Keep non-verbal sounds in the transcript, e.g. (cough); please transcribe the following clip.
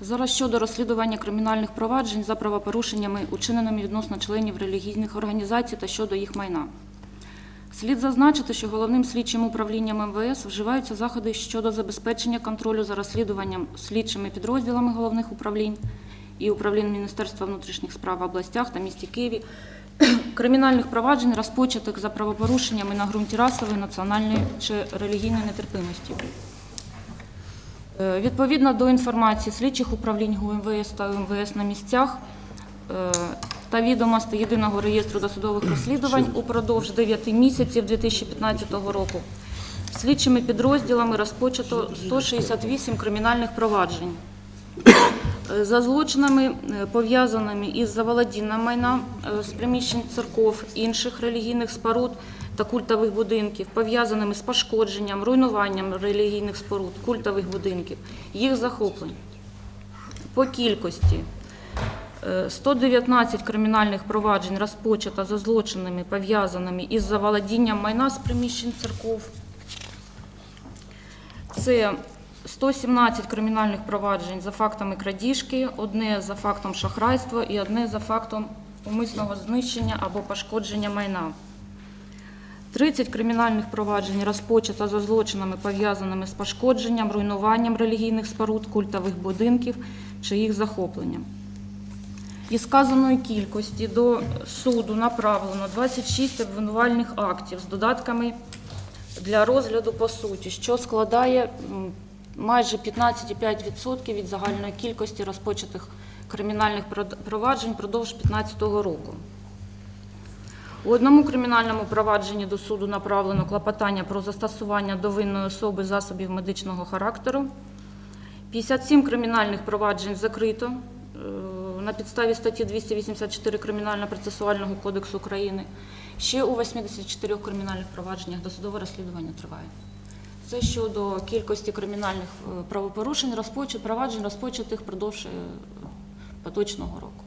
Зараз щодо розслідування кримінальних проваджень за правопорушеннями, учиненими відносно членів релігійних організацій та щодо їх майна. Слід зазначити, що головним слідчим управлінням МВС вживаються заходи щодо забезпечення контролю за розслідуванням слідчими підрозділами головних управлінь і управлінь Міністерства внутрішніх справ в областях та місті Києві (clears throat) кримінальних проваджень, розпочатих за правопорушеннями на ґрунті расової, національної чи релігійної нетерпимості. Е, Відповідно до інформації слідчих управлінь ГУМВС та УМВС на місцях е, та відомостей єдиного реєстру досудових розслідувань упродовж 9 місяців 2015 року слідчими підрозділами розпочато 168 кримінальних проваджень. Е, За злочинами, пов'язаними із заволодінням майна з приміщень церков, інших релігійних споруд та культових будинків, пов'язаними з пошкодженням, руйнуванням релігійних споруд, культових будинків, їх захоплень. По кількості е, 119 кримінальних проваджень розпочато за злочинами, пов'язаними із заволодінням майна з приміщень церков. Це 117 кримінальних проваджень за фактами крадіжки, одне за фактом шахрайства і одне за фактом умисного знищення або пошкодження майна. 30 кримінальних проваджень розпочато за злочинами, пов'язаними з пошкодженням, руйнуванням релігійних споруд, культових будинків чи їх захопленням. Із сказаної кількості до суду направлено 26 обвинувальних актів з додатками для розгляду по суті, що складає майже 15,5% від загальної кількості розпочатих кримінальних проваджень впродовж 2015 року. У одному кримінальному провадженні до суду направлено клопотання про застосування до винної особи засобів медичного характеру. 57 кримінальних проваджень закрито е, на підставі статті 284 Кримінально-процесуального кодексу України. Ще у 84 кримінальних провадженнях досудове розслідування триває. Це щодо кількості кримінальних е, правопорушень, розпоч- проваджень розпочатих впродовж е, поточного року.